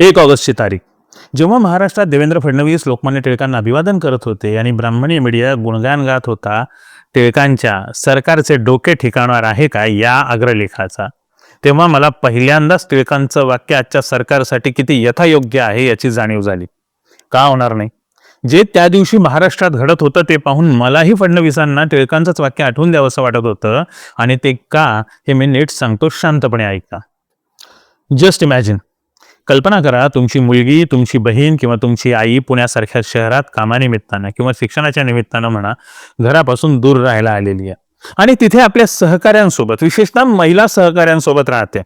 एक ऑगस्टची तारीख. जेव्हा महाराष्ट्रात देवेंद्र फडणवीस लोकमान्य टिळकांना अभिवादन करत होते आणि ब्राह्मणी मीडिया गुणगान गात होता टिळकांच्या सरकारचे डोके ठिकाणार आहे का या अग्रलेखाचा? तेव्हा मला पहिल्यांदाच टिळकांचं वाक्य आजच्या सरकारसाठी किती यथायोग्य आहे याची जाणीव झाली. का होणार नाही? जे त्या दिवशी महाराष्ट्रात घडत होतं ते पाहून मलाही फडणवीसांना टिळकांचंच वाक्य आठवून द्यावंसं वाटत होतं आणि ते का हे मी नीट सांगतो शांतपणे ऐका. Just imagine. कल्पना करा तुमची मुलगी तुमची बहीण किंवा तुमची आई पुण्यासारख्या शहरात कामानिमित्तानं किंवा शिक्षणाच्या निमित्तानं म्हणा घरापासून दूर राहायला आलेली आहे. आणि तिथे आपल्या सहकाऱ्यांसोबत विशेषतः महिला सहकाऱ्यांसोबत राहते.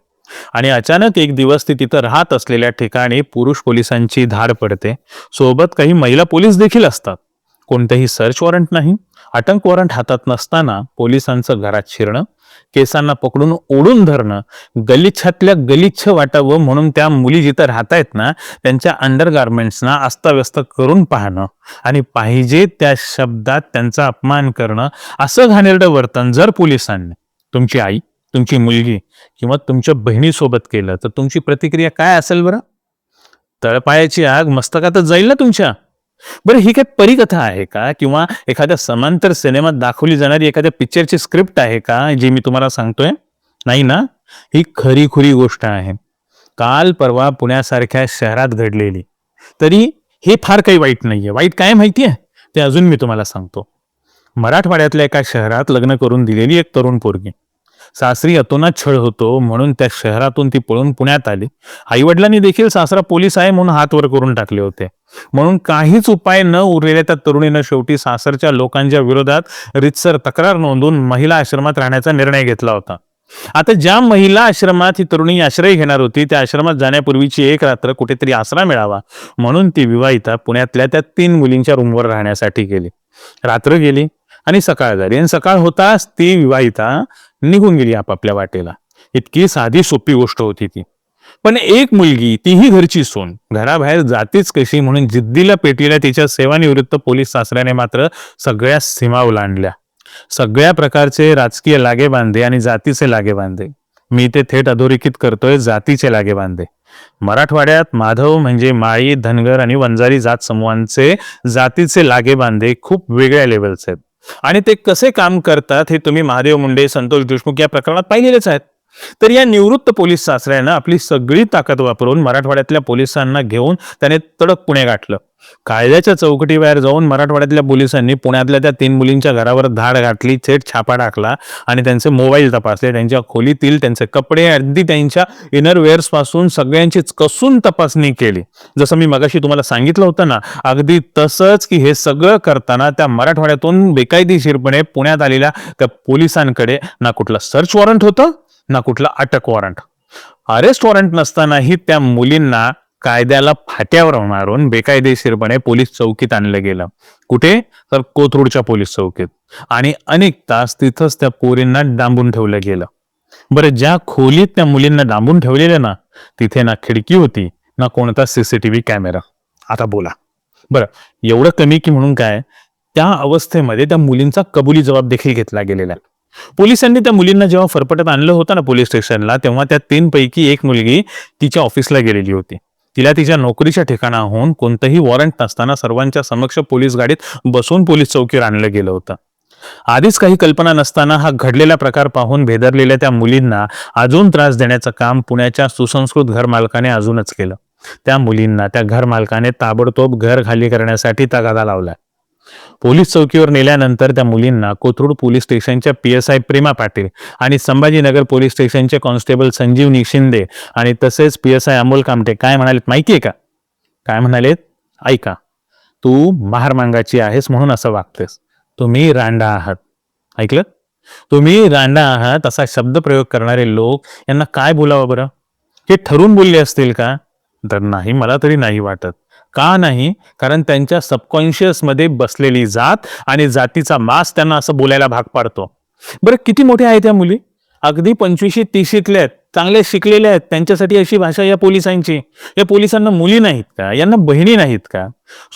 आणि अचानक एक दिवस ती तिथं राहत असलेल्या ठिकाणी पुरुष पोलिसांची धाड पडते. सोबत काही महिला पोलीस देखील असतात. कोणतंही सर्च वॉरंट नाही. अटक वॉरंट हातात नसताना पोलिसांचं घरात शिरणं केसांना पकडून ओढून धरणं गलिच्छातल्या गलिच्छ वाटावं म्हणून त्या मुली जिथं राहतायत ना त्यांच्या अंडरगार्मेंट्सना अस्ताव्यस्त करून पाहणं आणि पाहिजे त्या शब्दात त्यांचा अपमान करणं असं घाणेरडं वर्तन जर पोलिसांनी तुमची आई तुमची मुलगी किंवा तुमच्या बहिणीसोबत केलं तर तुमची प्रतिक्रिया काय असेल बरं? तळपायाची आग मस्तकातच जाईल ना तुमच्या? बरं ही काय परिकथा आहे का? किंवा एखाद्या समांतर सिनेमात दाखवली जाणारी एखाद्या पिक्चरची स्क्रिप्ट आहे का जी मी तुम्हाला सांगतोय? नाही ना? ही खरी खुरी गोष्ट आहे. काल परवा पुण्यासारख्या शहरात घडलेली. तरी हे फार काही वाईट नाहीये. वाईट काय माहितीये? ते अजून मी तुम्हाला सांगतो. मराठवाड्यातल्या एका शहरात लग्न करून दिलेली एक तरुण पोरगी. सासरी अतोनात छळ होतो म्हणून त्या शहरातून ती पळून पुण्यात आली. आईवडिलांनी देखील सासरा पोलीस आहे म्हणून हात वर करून टाकले होते. म्हणून काहीच उपाय न उरलेल्या त्या तरुणीनं शेवटी सासरच्या लोकांच्या विरोधात रितसर तक्रार नोंदवून महिला आश्रमात राहण्याचा निर्णय घेतला होता. आता ज्या महिला आश्रमात ही तरुणी आश्रय घेणार होती त्या आश्रमात जाण्यापूर्वीची एक रात्र कुठेतरी आसरा मिळावा म्हणून ती विवाहिता पुण्यातल्या त्या तीन मुलींच्या रूमवर राहण्यासाठी गेली. रात्र गेली आणि सकाळ झाली. आणि सकाळ होताच ती विवाहिता निघून गेली आपापल्या वाटेला. इतकी साधी सोपी गोष्ट होती ती. पण एक मुलगी तीही घरची सोन. घराबाहेर जातीच कशी म्हणून जिद्दीला पेटलेल्या तिच्या सेवानिवृत्त पोलीस सासऱ्याने मात्र सगळ्या सीमा ओलांडल्या. सगळ्या प्रकारचे राजकीय लागेबांधे आणि जातीचे लागेबांधे. मी ते थेट अधोरेखित करतोय जातीचे लागेबांधे. मराठवाड्यात माधव म्हणजे माळी धनगर आणि वंजारी जात समूहांचे जातीचे लागेबांधे खूप वेगळ्या लेवलचे आहेत. आणि ते कसे काम करतात हे तुम्ही महादेव मुंडे संतोष देशमुख या प्रकरणात पाहिलेलेच आहेत. तर या निवृत्त पोलीस सासऱ्यानं आपली सगळी ताकद वापरून मराठवाड्यातल्या पोलिसांना घेऊन त्याने तडक पुणे गाठलं. कायद्याच्या चौकटीबाहेर जाऊन मराठवाड्यातल्या पोलिसांनी पुण्यातल्या त्या तीन मुलींच्या घरावर धाड घातली थेट छापा टाकला आणि त्यांचे मोबाईल तपासले. त्यांच्या खोलीतील त्यांचे कपडे अगदी त्यांच्या इनरवेअर्सपासून सगळ्यांचीच कसून तपासणी केली. जसं मी मगाशी तुम्हाला सांगितलं होतं ना अगदी तसंच की हे सगळं करताना त्या मराठवाड्यातून बेकायदेशीरपणे पुण्यात आलेल्या त्या पोलिसांकडे ना कुठलं सर्च वॉरंट होतं ना कुठलं अटक वॉरंट अरेस्ट वॉरंट नसतानाही त्या मुलींना कायद्याला फाट्यावर होणारून बेकायदेशीरपणे पोलीस चौकीत आणलं गेलं. कुठे? तर कोथरूडच्या पोलीस चौकीत. आणि अनेक तास तिथंच त्या पोरींना डांबून ठेवलं गेलं. बरं ज्या खोलीत त्या मुलींना डांबून ठेवलेलं ना तिथे ना खिडकी होती ना कोणता सीसीटीव्ही कॅमेरा. आता बोला. बरं एवढं कमी की म्हणून काय? त्या अवस्थेमध्ये त्या मुलींचा कबुली जबाब देखील घेतला गेलेला आहे. पोलिसांनी त्या मुलींना जेव्हा फरफटत आणलं होतं ना पोलीस स्टेशनला तेव्हा त्या तीन पैकी एक मुलगी तिच्या ऑफिसला गेलेली होती. तिला तिच्या नोकरीच्या ठिकाणाहून कोणतंही वॉरंट नसताना सर्वांच्या समक्ष पोलीस गाडीत बसून पोलीस चौकीवर आणलं गेलं होतं. आधीच काही कल्पना नसताना हा घडलेला प्रकार पाहून भेदरलेल्या त्या मुलींना अजून त्रास देण्याचं काम पुण्याच्या सुसंस्कृत घरमालकाने अजूनच केलं. त्या मुलींना त्या घरमालकाने ताबडतोब घर खाली करण्यासाठी तगादा लावला. पोलीस चौकीवर नेल्यानंतर त्या मुलींना कोथरूड पोलीस स्टेशनच्या P S I Prema Patil आणि संभाजीनगर पोलीस स्टेशनचे कॉन्स्टेबल संजीवनी शिंदे आणि तसेच P S I Amol Kamte. काय म्हणालेत? माहितीये का? काय म्हणालेत? ऐका. तू महारमांगाची आहेस म्हणून असं वागतेस. तुम्ही रांडा आहात. ऐकलं? तुम्ही रांडा आहात असा शब्दप्रयोग करणारे लोक यांना काय बोलावं बरं? हे ठरून बोलले असतील का? तर नाही मला तरी नाही वाटत. का नाही? कारण त्यांच्या सबकॉन्शियसमध्ये बसलेली जात आणि जातीचा मास त्यांना असं बोलायला भाग पाडतो. बरं किती मोठ्या आहेत त्या मुली? अगदी पंचवीशी तीशीतल्या आहेत. चांगले शिकलेल्या आहेत. त्यांच्यासाठी अशी भाषा या पोलिसांची. या पोलिसांना मुली नाहीत का? यांना बहिणी नाहीत का?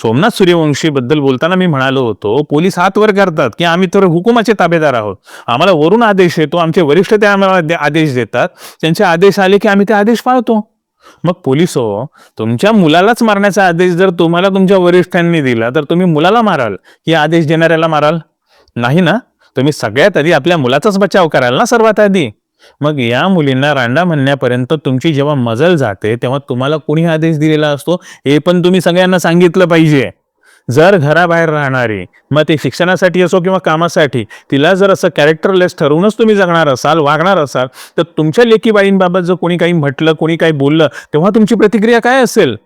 सोमनाथ सूर्यवंशी बद्दल बोलताना मी म्हणालो होतो पोलीस हात वर करतात की आम्ही तर हुकुमाचे ताबेदार आहोत. आम्हाला वरून आदेश येतो. आमचे वरिष्ठ ते आम्हाला आदेश देतात. त्यांचे आदेश आले की आम्ही ते आदेश पाळतो. मग पोलीस हो तुमच्या मुलालाच मारण्याचा आदेश जर तुम्हाला तुमच्या वरिष्ठांनी दिला तर तुम्ही मुलाला माराल. की आदेश देणाऱ्याला माराल. नाही ना? तुम्ही सगळ्यात आधी आपल्या मुलाचाच बचाव कराल ना सर्वात आधी? मग या मुलींना रांडा म्हणण्यापर्यंत तुमची जेव्हा मजल जाते तेव्हा तुम्हाला कोणी आदेश दिलेला असतो? हे पण तुम्ही सगळ्यांना सांगितलं पाहिजे. जर घराबाहेर राहणारी मग ती शिक्षणासाठी असो किंवा कामासाठी तिला जर असं कॅरेक्टरलेस ठरवूनच तुम्ही जगणार असाल वागणार असाल तर तुमच्या लेकीबाईंबाबत जर कोणी काही म्हटलं कोणी काही बोललं तेव्हा तुमची प्रतिक्रिया काय असेल?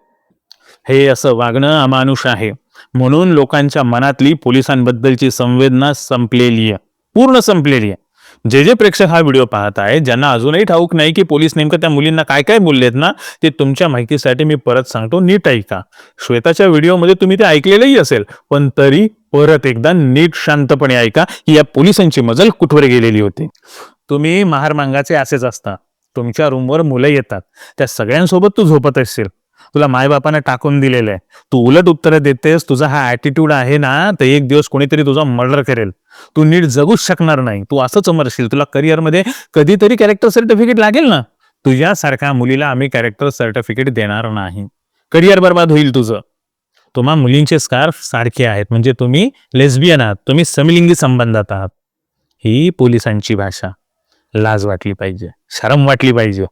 हे असं वागणं अमानुष आहे. म्हणून लोकांच्या मनातली पोलिसांबद्दलची संवेदना संपलेली आहे. पूर्ण संपलेली आहे. जे जे प्रेक्षक हा व्हिडिओ पाहत आहे ज्यांना अजूनही ठाऊक नाही की पोलीस नेमकं त्या मुलींना काय काय बोललेत ना ते तुमच्या माहितीसाठी मी परत सांगतो नीट ऐका. श्वेताच्या व्हिडिओमध्ये तुम्ही ते ऐकलेलंही असेल पण तरी परत एकदा नीट शांतपणे ऐका की या पोलिसांची मजल कुठवर गेलेली होती. तुम्ही महारमांगाचे असेच असता. तुमच्या रूमवर मुलं येतात. त्या सगळ्यांसोबत तू झोपत असशील. तुला मायबापाने टाकून दिलेलं आहे. तू उलट उत्तरं देतेस तुझा हा ॲटिट्यूड आहे ना तर एक दिवस कोणीतरी तुझा मर्डर करेल. तू नीट जगूच शकणार नाही. तू असंच मरशील तुला करिअरमध्ये कधीतरी कॅरेक्टर सर्टिफिकेट लागेल ना. तुझ्यासारख्या मुलीला आम्ही कॅरेक्टर सर्टिफिकेट देणार नाही. करिअर बर्बाद होईल तुझं. तुम्हा मुलींचे स्कार्फ सारखे आहेत. म्हणजे तुम्ही लेस्बियन आहात. तुम्ही समलिंगी संबंधात आहात. ही पोलिसांची भाषा. लाज वाटली पाहिजे. शरम वाटली पाहिजे.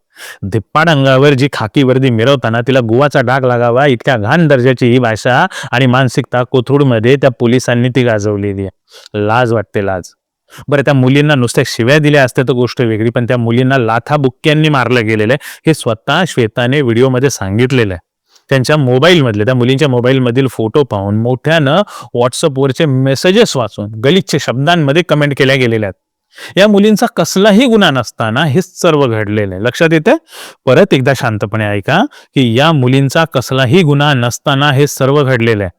धिप्पाड अंगावर जी खाकी वर्दी मिरवताना तिला गुवाचा डाग लागावा इतक्या घाण दर्जाची ही भाषा आणि मानसिकता कोथरूडमध्ये त्या पोलिसांनी ती गाजवलेली आहे. लाज वाटते लाज. बरं त्या मुलींना नुसत्या शिव्या दिल्या असत्या तर गोष्ट वेगळी पण त्या मुलींना लाथा बुक्क्यांनी मारलं गेलेलं आहे. हे स्वतः श्वेताने व्हिडिओमध्ये सांगितलेलं आहे. त्यांच्या मोबाईलमधले त्या मुलींच्या मोबाईलमधील फोटो पाहून मोठ्यानं व्हॉट्सअपवरचे मेसेजेस वाचून गलिच्छ शब्दांमध्ये कमेंट केल्या गेलेल्या आहेत. या मुलींचा कसलाही गुन्हा नसताना हे सर्व घडलेलं आहे. लक्षात येते परत एकदा शांतपणे ऐका की या मुलींचा कसलाही गुन्हा नसताना हे सर्व घडलेलं आहे.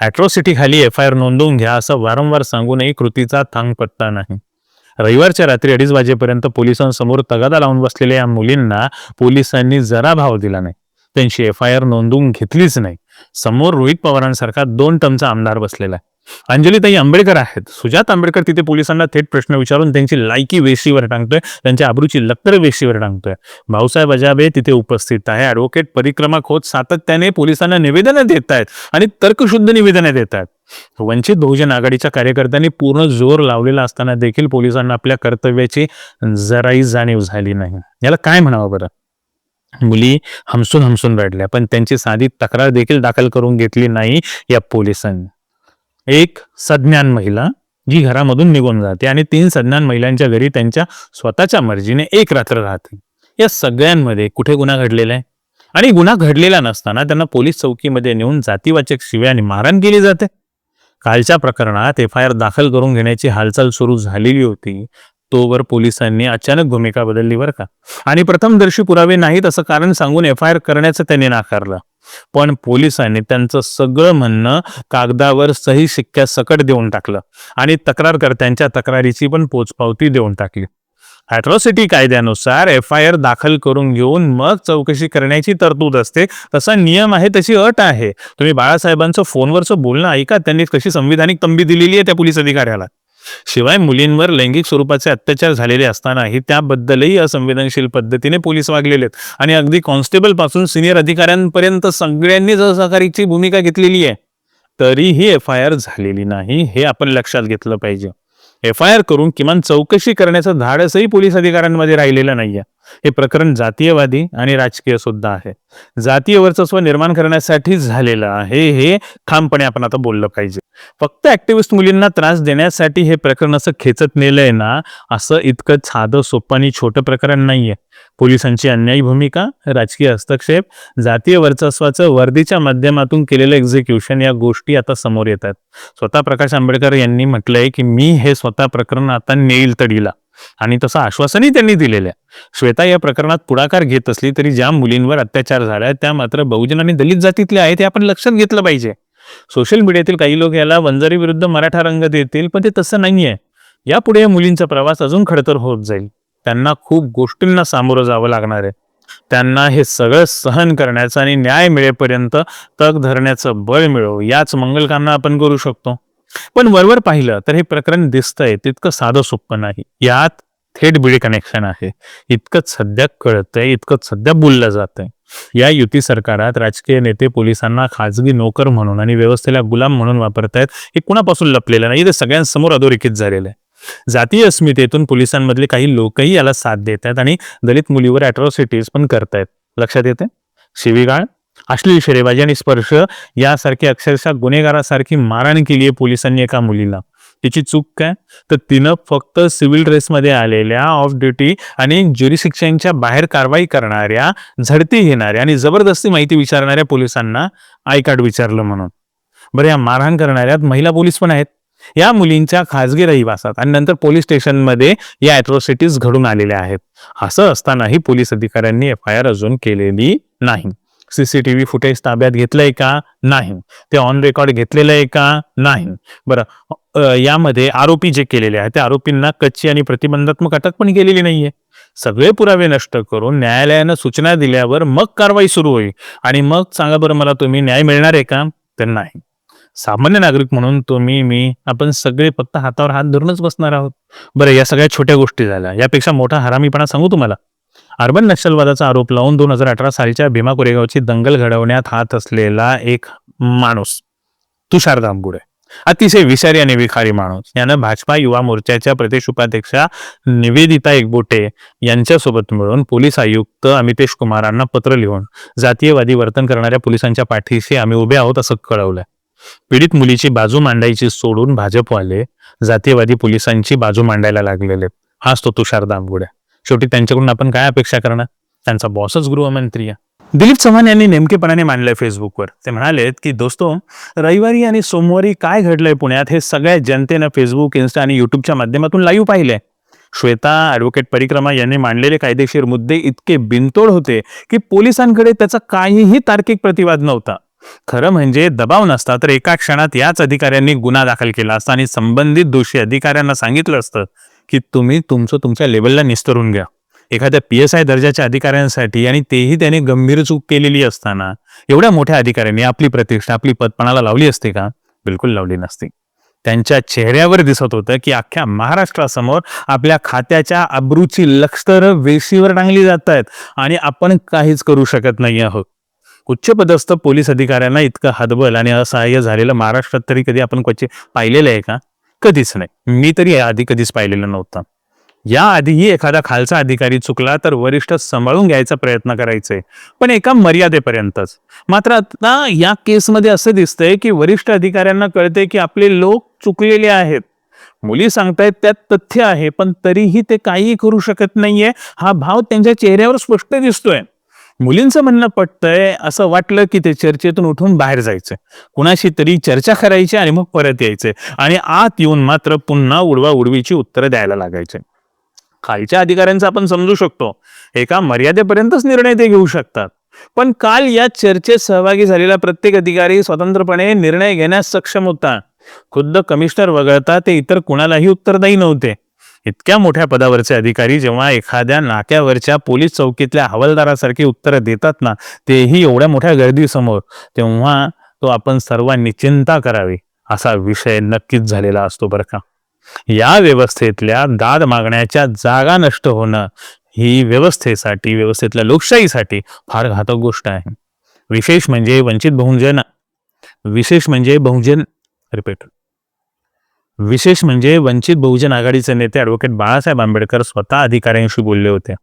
अॅट्रॉसिटी खाली एफ आय आर नोंदवून घ्या असं वारंवार सांगूनही कृतीचा थांग पत्ता नाही. रविवारच्या रात्री अडीच वाजेपर्यंत पोलिसांसमोर तगादा लावून बसलेल्या या मुलींना पोलिसांनी जरा भाव दिला नाही. त्यांची एफ आय आर नोंदवून घेतलीच नाही. समोर रोहित पवारांसारखा दोन टमचा आमदार बसलेला आहे. अंजलीताई आंबेडकर आहेत. सुजात आंबेडकर तिथे पोलिसांना थेट प्रश्न विचारून त्यांची लायकी वेशीवर टांगतोय. त्यांच्या आबरूची लक्तर वेशीवर टांगतोय. भाऊसाहेब अजाबे तिथे उपस्थित आहे ऍडव्होकेट परिक्रमा खोत सातत्याने पोलिसांना निवेदनं देत आहेत आणि तर्कशुद्ध निवेदनं देत आहेत. वंचित बहुजन आघाडीच्या कार्यकर्त्यांनी पूर्ण जोर लावलेला असताना देखील पोलिसांना आपल्या कर्तव्याची जराही जाणीव झाली नाही. याला काय म्हणावं बरं? मुली हमसून हमसून रडल्या पण त्यांची साधी तक्रार देखील दाखल करून घेतली नाही या पोलिसांनी. एक सज्ञान महिला जी घरामधून निघून जाते आणि तीन सज्ञान महिलांच्या घरी त्यांच्या स्वतःच्या मर्जीने एक रात्र राहते. या सगळ्यांमध्ये कुठे गुन्हा घडलेला आहे? आणि गुन्हा घडलेला नसताना त्यांना पोलीस चौकीमध्ये नेऊन जातीवाचक शिव्या आणि मारहाण केली जाते. कालच्या प्रकरणात एफ आय आर दाखल करून घेण्याची हालचाल सुरू झालेली होती. तोवर पोलिसांनी अचानक भूमिका बदलली बरं का? आणि प्रथमदर्शी पुरावे नाहीत असं कारण सांगून एफ आय आर करण्याचं त्यांनी नाकारलं. पण पोलिसांनी त्यांचं सगळं म्हणणं कागदावर सही शिक्क्या सकट देऊन टाकलं आणि तक्रारकर्त्यांच्या तक्रारीची पण पोचपावती देऊन टाकली. अॅट्रॉसिटी कायद्यानुसार एफ आय आर दाखल करून घेऊन मग चौकशी करण्याची तरतूद असते. तसा नियम आहे तशी अट आहे. तुम्ही बाळासाहेबांचं फोनवरचं बोलणं ऐका त्यांनी कशी संविधानिक तंबी दिलेली आहे त्या पोलीस अधिकाऱ्याला. शिवाय मुलींवर लैंगिक स्वरूपाचे अत्याचार झालेले असतानाही त्याबद्दलही असंवेदनशील पद्धतीने पोलीस वागलेले आहेत. आणि अगदी कॉन्स्टेबलपासून सिनियर अधिकाऱ्यांपर्यंत सगळ्यांनी सहकारीची भूमिका घेतलेली आहे. तरीही एफ आय आर झालेली नाही हे आपण लक्षात घेतलं पाहिजे. एफ आय आर करून किमान चौकशी करण्याचं धाडसही पोलीस अधिकाऱ्यांमध्ये राहिलेलं नाहीये. हे प्रकरण जातीयवादी आणि राजकीय सुद्धा आहे. जातीय वर्चस्व निर्माण करण्यासाठी झालेलं आहे हे ठामपणे आपण आता बोललं पाहिजे. फक्त ऍक्टिव्हिस्ट मुलींना त्रास देण्यासाठी हे प्रकरण असं खेचत नेलंय ना असं इतकं साधं सोपं आणि छोटं प्रकरण नाहीये. पोलिसांची अन्यायी भूमिका राजकीय हस्तक्षेप जातीय वर्चस्वाचं वर्दीच्या माध्यमातून केलेलं एक्झिक्युशन या गोष्टी आता समोर येतात स्वतः प्रकाश आंबेडकर यांनी म्हटलंय की मी हे स्वतः प्रकरण आता नेईल तडीला. आणि तसं आश्वासनही त्यांनी दिलेलं आहे. श्वेता या प्रकरणात पुढाकार घेत असली तरी ज्या मुलींवर अत्याचार झाला त्या मात्र बहुजन आणि दलित जातीतले आहेत हे आपण लक्षात घेतलं पाहिजे. सोशल मीडियातील काही लोक याला वंजारी विरुद्ध मराठा रंग देतील पण ते तसं नाहीये. यापुढे या मुलींचा प्रवास अजून खडतर होत जाईल. त्यांना खूप गोष्टींना सामोरं जावं लागणार आहे. त्यांना हे सगळं सहन करण्याचं आणि न्याय मिळेपर्यंत तग धरण्याचं बळ मिळो याच मंगलकांना आपण करू शकतो. पण वरवर पाहिलं तर हे प्रकरण दिसतंय तितकं साधं सोपं नाही. यात थेट बिडी कनेक्शन आहे. इतकंच सध्या कळतंय इतकंच सध्या बोललं जातंय. या युती सरकारात राजकीय नेते पोलिसांना खाजगी नोकर म्हणून आणि व्यवस्थेला गुलाम म्हणून वापरतायत हे कुणापासून लपलेलं नाही ते सगळ्यांसमोर अधोरेखित झालेलं आहे. जातीय अस्मितेतून पोलिसांमधले काही लोकही याला साथ देत आहेत आणि दलित मुलीवर अॅट्रॉसिटीज पण करतायत. लक्षात येते शिवीगाळ? अश्लील शेरेबाजी आणि स्पर्श यासारखी अक्षरशः गुन्हेगारासारखी मारहाण केली आहे पोलिसांनी एका मुलीला. तिची चूक काय? तर तिनं फक्त सिव्हिल ड्रेसमध्ये आलेल्या ऑफ ड्युटी आणि ज्युरी शिक्षणच्या बाहेर कारवाई करणाऱ्या झडती घेणाऱ्या आणि जबरदस्ती माहिती विचारणाऱ्या पोलिसांना आय कार्ड विचारलं म्हणून. बरं या मारहाण करणाऱ्यात महिला पोलीस पण आहेत. या मुलींच्या खाजगी रहिवासात आणि नंतर पोलीस स्टेशनमध्ये या अॅट्रॉसिटीज घडून आलेल्या आहेत. असं असतानाही पोलीस अधिकाऱ्यांनी एफ आय आर अजून केलेली नाही. सीसीटीव्ही फुटेज ताब्यात घेतलंय का? नाही. ते ऑन रेकॉर्ड घेतलेलं आहे का? नाही. बरं यामध्ये आरोपी जे केलेले आहेत त्या आरोपींना कच्ची आणि प्रतिबंधात्मक अटक पण केलेली नाहीये. सगळे पुरावे नष्ट करून न्यायालयानं सूचना दिल्यावर मग कारवाई सुरू होईल. आणि मग सांगा बरं मला तुम्ही न्याय मिळणार आहे का? तर नाही. सामान्य नागरिक म्हणून तुम्ही मी आपण सगळे फक्त हातावर हात धरूनच बसणार आहोत. बरं या सगळ्या छोट्या गोष्टी झाल्या. यापेक्षा मोठा हरामीपणा सांगू तुम्हाला. अर्बन नक्षलवादाचा आरोप लावून दोन हजार अठरा सालच्या भीमा कोरेगावची दंगल घडवण्यात हात असलेला एक माणूस तुषार दामगुडे. अतिशय विषारी आणि विखारी माणूस. यानं भाजपा युवा मोर्चाच्या प्रदेश उपाध्यक्षा निवेदिता एकबोटे यांच्यासोबत मिळून पोलीस आयुक्त अमितेश कुमारांना पत्र लिहून जातीयवादी वर्तन करणाऱ्या पोलिसांच्या पाठीशी आम्ही उभे आहोत असं कळवलंय. पीडित मुलीची बाजू मांडायची सोडून भाजपवाले जातीयवादी पोलिसांची बाजू मांडायला लागलेले. हाच तो तुषार दामगुड्या शेवटी त्यांच्याकडून आपण काय अपेक्षा करणार? त्यांचा बॉसच गृहमंत्री आहे. दिलीप चव्हाण यांनी नेमकेपणाने मांडलंय फेसबुकवर. ते म्हणालेत की दोस्तो रविवारी आणि सोमवारी काय घडलंय पुण्यात हे सगळ्या जनतेनं फेसबुक इन्स्टा आणि युट्यूबच्या माध्यमातून लाईव्ह पाहिलंय. श्वेता ॲडव्होकेट परिक्रमा यांनी मांडलेले कायदेशीर मुद्दे इतके बिनतोड होते की पोलिसांकडे त्याचा काहीही तार्किक प्रतिवाद नव्हता. खरं म्हणजे दबाव नसता तर एका क्षणात याच अधिकाऱ्यांनी गुन्हा दाखल केला असता आणि संबंधित दोषी अधिकाऱ्यांना सांगितलं असतं. की तुम्ही तुमचं तुमच्या लेवलला निस्तरून घ्या. एखाद्या पी एस आय दर्जाच्या अधिकाऱ्यांसाठी आणि तेही त्याने गंभीर चूक केलेली असताना एवढ्या मोठ्या अधिकाऱ्यांनी आपली प्रतिष्ठा आपली पदपणाला लावली असते का? बिलकुल लावली नसती. त्यांच्या चेहऱ्यावर दिसत होतं की अख्ख्या महाराष्ट्रासमोर आपल्या खात्याच्या अब्रूची लक्षर वेशीवर टांगली जात आहेत आणि आपण काहीच करू शकत नाही आहोत. उच्चपदस्थ पोलीस अधिकाऱ्यांना इतकं हतबल आणि असहाय्य झालेलं महाराष्ट्रात तरी कधी आपण क्वचित पाहिलेलं आहे का? कधीच नाही. मी तरी आधी कधीच पाहिलेलं नव्हतं. याआधीही एखादा खालचा अधिकारी चुकला तर वरिष्ठ सांभाळून घ्यायचा प्रयत्न करायचे पण एका मर्यादेपर्यंतच. मात्र आता या केसमध्ये असं दिसतंय की वरिष्ठ अधिकाऱ्यांना कळते की आपले लोक चुकलेले आहेत. मुली सांगतायत त्यात तथ्य आहे पण तरीही ते काहीही करू शकत नाहीये. हा भाव त्यांच्या चेहऱ्यावर स्पष्ट दिसतोय. मुलींचं म्हणणं पटतंय असं वाटलं की ते चर्चेतून उठून बाहेर जायचं कुणाशी तरी चर्चा करायची आणि मग परत यायचे आणि आत येऊन मात्र पुन्हा उडवा उडवीची उत्तरं द्यायला लागायचे. खालच्या अधिकाऱ्यांचा आपण समजू शकतो. एका मर्यादेपर्यंतच निर्णय ते घेऊ शकतात. पण काल या चर्चेत सहभागी झालेला प्रत्येक अधिकारी स्वतंत्रपणे निर्णय घेण्यास सक्षम होता. खुद्द कमिशनर वगळता ते इतर कुणालाही उत्तरदायी नव्हते. इतक्या मोठ्या पदावरचे अधिकारी जेव्हा एखाद्या नाक्यावरच्या पोलीस चौकीतल्या हवालदारासारखी उत्तरं देतात ना तेही एवढ्या मोठ्या गर्दीसमोर तेव्हा तो आपण सर्वांनी चिंता करावी असा विषय नक्कीच झालेला असतो बरं का. या व्यवस्थेतल्या दाद मागण्याच्या जागा नष्ट होणं ही व्यवस्थेसाठी व्यवस्थेतल्या लोकशाहीसाठी फार घातक गोष्ट आहे. विशेष म्हणजे वंचित बहुजन विशेष म्हणजे बहुजन रिपीट विशेष म्हणजे वंचित बहुजन आघाडीचे नेते ॲडव्होकेट बाळासाहेब आंबेडकर स्वतः अधिकाऱ्यांशी बोलले होते.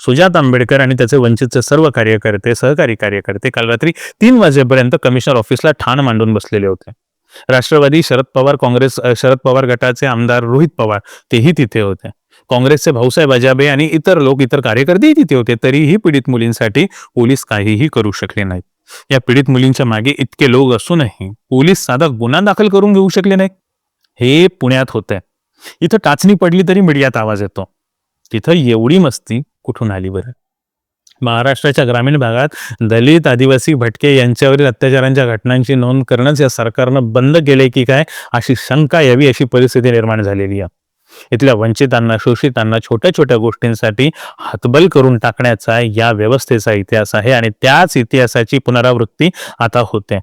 सुजात आंबेडकर आणि त्याचे वंचितचे सर्व कार्यकर्ते सहकारी कार्यकर्ते काल रात्री तीन वाजेपर्यंत कमिशनर ऑफिसला ठाण मांडून बसलेले होते. राष्ट्रवादी शरद पवार काँग्रेस शरद पवार गटाचे आमदार रोहित पवार तेही तिथे होते. काँग्रेसचे भाऊसाहेब अजाबे आणि इतर लोक इतर कार्यकर्तेही तिथे होते. तरीही पीडित मुलींसाठी पोलीस काहीही करू शकले नाहीत. या पीडित मुलींच्या मागे इतके लोक असूनही पोलीस साधा गुन्हा दाखल करून घेऊ शकले नाहीत. हे पुण्यात होतंय. इथं टाचणी पडली तरी मीडियात आवाज येतो. तिथं एवढी मस्ती कुठून आली बरं? महाराष्ट्राच्या ग्रामीण भागात दलित आदिवासी भटके यांच्यावरील अत्याचारांच्या घटनांची नोंद करणंच या सरकारनं बंद केले की काय? अशी शंका यावी अशी परिस्थिती निर्माण झालेली आहे. इथल्या वंचितांना शोषितांना छोट्या छोट्या गोष्टींसाठी हातबल करून टाकण्याचा या व्यवस्थेचा इतिहास आहे आणि त्याच इतिहासाची पुनरावृत्ती आता होते.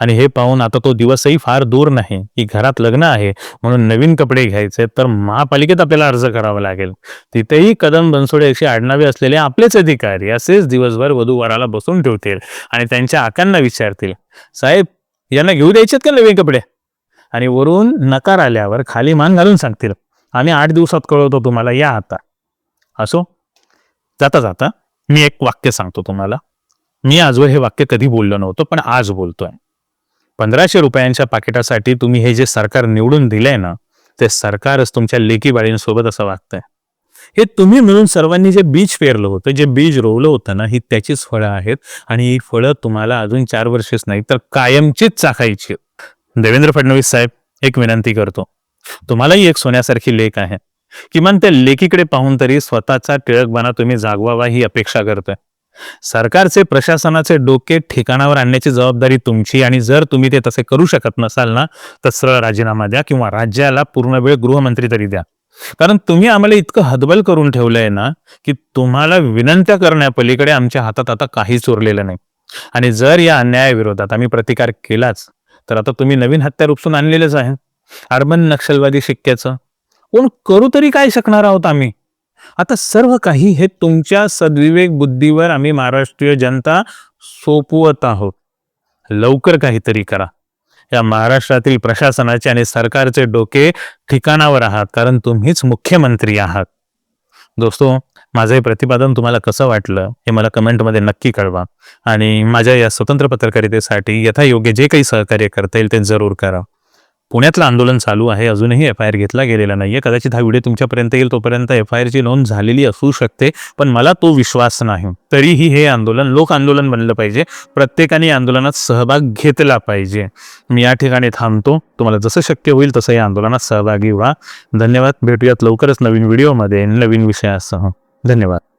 आणि हे पाहून आता तो दिवसही फार दूर नाही. की घरात लग्न आहे म्हणून नवीन कपडे घ्यायचे तर महापालिकेत आपल्याला अर्ज करावा लागेल. तिथेही कदम बनसोडे अशी आडनावे असलेले आपलेच अधिकारी असेच दिवसभर वधूवराला बसून ठेवतील आणि त्यांच्या आकांना विचारतील साहेब यांना घेऊ द्यायचेत का नवीन कपडे? आणि वरून नकार आल्यावर खाली मान घालून सांगतील आम्ही आठ दिवसात कळवतो तुम्हाला या आता. असो? जाता जाता मी एक वाक्य सांगतो तुम्हाला. मी आजवर हे वाक्य कधी बोललो नव्हतो पण आज बोलतोय. पंधराशे रुपयांच्या पाकिटासाठी तुम्ही हे जे सरकार निवडून दिलंय ना ते सरकारच तुमच्या लेकी बाळींसोबत असं वागतंय. हे तुम्ही मिळून सर्वांनी जे बीज पेरलं होतं जे बीज रोवलं होतं ना ही त्याचीच फळं आहेत आणि ही फळं तुम्हाला अजून चार वर्षेच नाही तर कायमचीच चाखायची देवेंद्र फडणवीस साहेब एक विनंती करतो. तुम्हालाही एक सोन्यासारखी लेख आहे. किमान त्या लेखीकडे पाहून तरी स्वतःचा टिळकपणा तुम्ही जागवावा ही अपेक्षा करतोय. सरकारचे प्रशासनाचे डोके ठिकाणावर आणण्याची जबाबदारी तुमची आणि जर तुम्ही ते तसे करू शकत नसाल ना तर सरळ राजीनामा द्या किंवा राज्याला पूर्ण वेळ गृहमंत्री तरी द्या. कारण तुम्ही आम्हाला इतकं हदबल करून ठेवलंय ना की तुम्हाला विनंत्या करण्यापलीकडे आमच्या हातात आता काहीच उरलेलं नाही. आणि जर या अन्यायाविरोधात आम्ही प्रतिकार केलाच तर आता तुम्ही नवीन हत्यार उपसून आणलेलेच आहे. अर्बन नक्षलवादी शिक्क्याचं. कोण करू तरी काय शकणार आहोत आम्ही? आता सर्व काही हे तुमच्या सद्विवेक बुद्धीवर आम्ही महाराष्ट्रीय जनता सोपवत आहोत. लवकर काहीतरी करा. या महाराष्ट्रातील प्रशासनाचे आणि सरकारचे डोके ठिकाणावर आहात कारण तुम्हीच मुख्यमंत्री आहात. दोस्तो माझं हे प्रतिपादन तुम्हाला कसं वाटलं हे मला कमेंटमध्ये नक्की कळवा. आणि माझ्या या स्वतंत्र पत्रकारितेसाठी यथायोग्य जे काही सहकार्य करता येईल ते जरूर करा. पुण्यातलं आंदोलन चालू आहे. अजूनही एफ आय आर घेतला गेलेला नाहीये. कदाचित हा व्हिडिओ तुमच्यापर्यंत येईल तोपर्यंत एफ आय आरची नोंद झालेली असू शकते पण मला तो विश्वास नाही. तरीही हे आंदोलन लोक आंदोलन बनलं पाहिजे. प्रत्येकाने आंदोलनात सहभाग घेतला पाहिजे. मी या ठिकाणी थांबतो. तुम्हाला जसं शक्य होईल तसं या आंदोलनात सहभागी व्हा. धन्यवाद. भेटूयात लवकरच नवीन व्हिडिओमध्ये नवीन विषयासह. धन्यवाद.